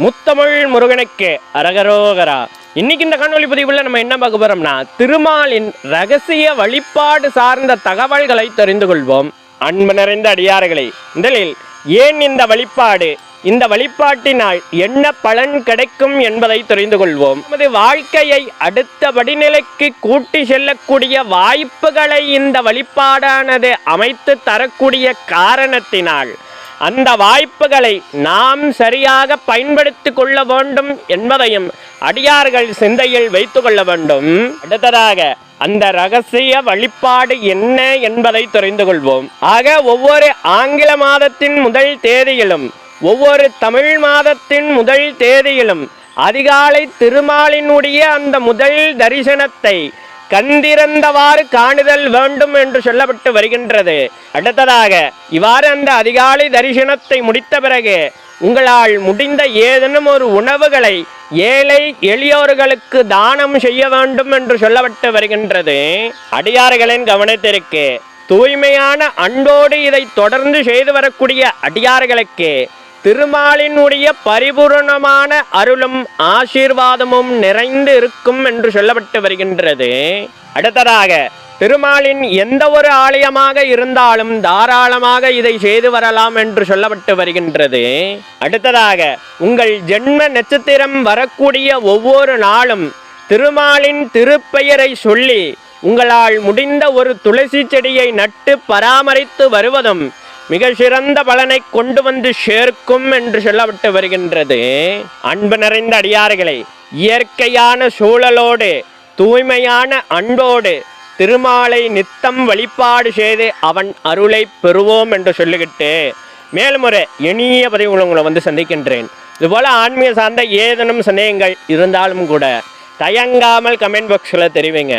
முத்தமிழ் முருகனுக்கு அரகரோகரா. இன்னைக்கு இந்த காணொலி பதிவுல நம்ம என்ன பார்க்க போறோம்னா திருமாலின் ரகசிய வழிபாடு சார்ந்த தகவல்களை தெரிந்து கொள்வோம். அன்பு நிறைந்த அடியார்களே முதலில் ஏன் இந்த வழிபாடு இந்த வழிபாட்டினால் என்ன பலன் கிடைக்கும் என்பதை தெரிந்து கொள்வோம். நமது வாழ்க்கையை அடுத்த படிநிலைக்கு கூட்டி செல்லக்கூடிய வாய்ப்புகளை இந்த வழிபாடானது அமைத்து தரக்கூடிய காரணத்தினால் அந்த வாய்ப்புகளை நாம் சரியாக பயன்படுத்திக் கொள்ள வேண்டும் என்பதையும் அடியார்கள் சிந்தையில் வைத்து கொள்ள வேண்டும். அடுத்ததாக அந்த ரகசிய வழிபாடு என்ன என்பதை தெரிந்து கொள்வோம். ஆக ஒவ்வொரு ஆங்கில மாதத்தின் முதல் தேதியிலும் ஒவ்வொரு தமிழ் மாதத்தின் முதல் தேதியிலும் அதிகாலை திருமாலினுடைய அந்த முதல் தரிசனத்தை கந்திறந்தவாறு காணுதல் வேண்டும் என்று சொல்லப்பட்டு வருகின்றது. அடுத்ததாக இவ்வாறு அந்த அதிகாலை தரிசனத்தை முடித்த பிறகு உங்களால் முடிந்த ஏதேனும் ஒரு உணவுகளை ஏழை எளியோர்களுக்கு தானம் செய்ய வேண்டும் என்று சொல்லப்பட்டு வருகின்றது. அடியார்களின் கவனத்திற்கு தூய்மையான அன்போடு இதை தொடர்ந்து செய்து வரக்கூடிய அடியார்களுக்கு திருமாலினுடைய பரிபூரணமான அருளும் ஆசீர்வாதமும் நிறைந்து இருக்கும் என்று சொல்லப்பட்டு வருகின்றது. அடுத்ததாக திருமாலின் எந்த ஒரு ஆலயமாக இருந்தாலும் தாராளமாக இதை செய்து வரலாம் என்று சொல்லப்பட்டு வருகின்றது. அடுத்ததாக உங்கள் ஜென்ம நட்சத்திரம் வரக்கூடிய ஒவ்வொரு நாளும் திருமாலின் திருப்பெயரை சொல்லி உங்களால் முடிந்த ஒரு துளசி செடியை நட்டு பராமரித்து வருவதும் மிக சிறந்த பலனை கொண்டு வந்து சேர்க்கும் என்று சொல்லப்பட்டு வருகின்றது. அன்பு நிறைந்த அடியார்களை இயற்கையான சூழலோடு தூய்மையான அன்போடு திருமாலை நித்தம் வழிபாடு செய்து அவன் அருளை பெறுவோம் என்று சொல்லிக்கிட்டு மேலும் ஒரு இனிய பதிவு உங்களை வந்து சந்திக்கின்றேன். இதுபோல் ஆன்மீக சார்ந்த ஏதேனும் சந்தேகங்கள் இருந்தாலும் கூட தயங்காமல் கமெண்ட் பாக்ஸில் தெரிவிங்க.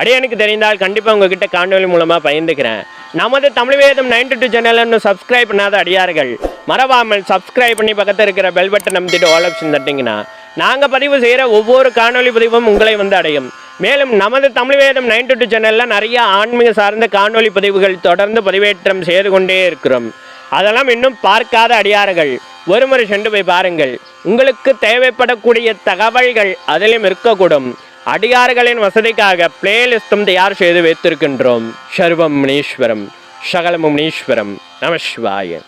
அடியனுக்கு தெரிந்தால் கண்டிப்பாக உங்ககிட்ட காணொலி மூலமாக பயந்துக்கிறேன் நமது Tamil Vedham ninety two channel இன்னும் சப்ஸ்கிரைப் பண்ணாத அடியார்கள் மறவாமல் சப்ஸ்கிரைப் பண்ணி பக்கத்தில் இருக்கிற பெல் பட்டன் நம்பிட்டு ஆல் ஆப்ஷன் தட்டிங்கன்னா நாங்கள் பதிவு செய்கிற ஒவ்வொரு காணொலி பதிவும் உங்களை வந்து அடையும். மேலும் நமது தமிழ் வேதம் நைன்டி டூ சேனலில் நிறைய ஆன்மீக சார்ந்த காணொலி பதிவுகள் தொடர்ந்து பதிவேற்றம் செய்து கொண்டே இருக்கிறோம். அதெல்லாம் இன்னும் பார்க்காத அடியார்கள் ஒருமுறை சென்று போய் பாருங்கள். உங்களுக்கு தேவைப்படக்கூடிய தகவல்கள் அதிலும் இருக்கக்கூடும். அடியார்களின் வசதிக்காக பிளேலிஸ்டும் தயார் செய்து வைத்திருக்கின்றோம். சர்வம் முனீஸ்வரம் சகல முனீஸ்வரம் நம சிவாய.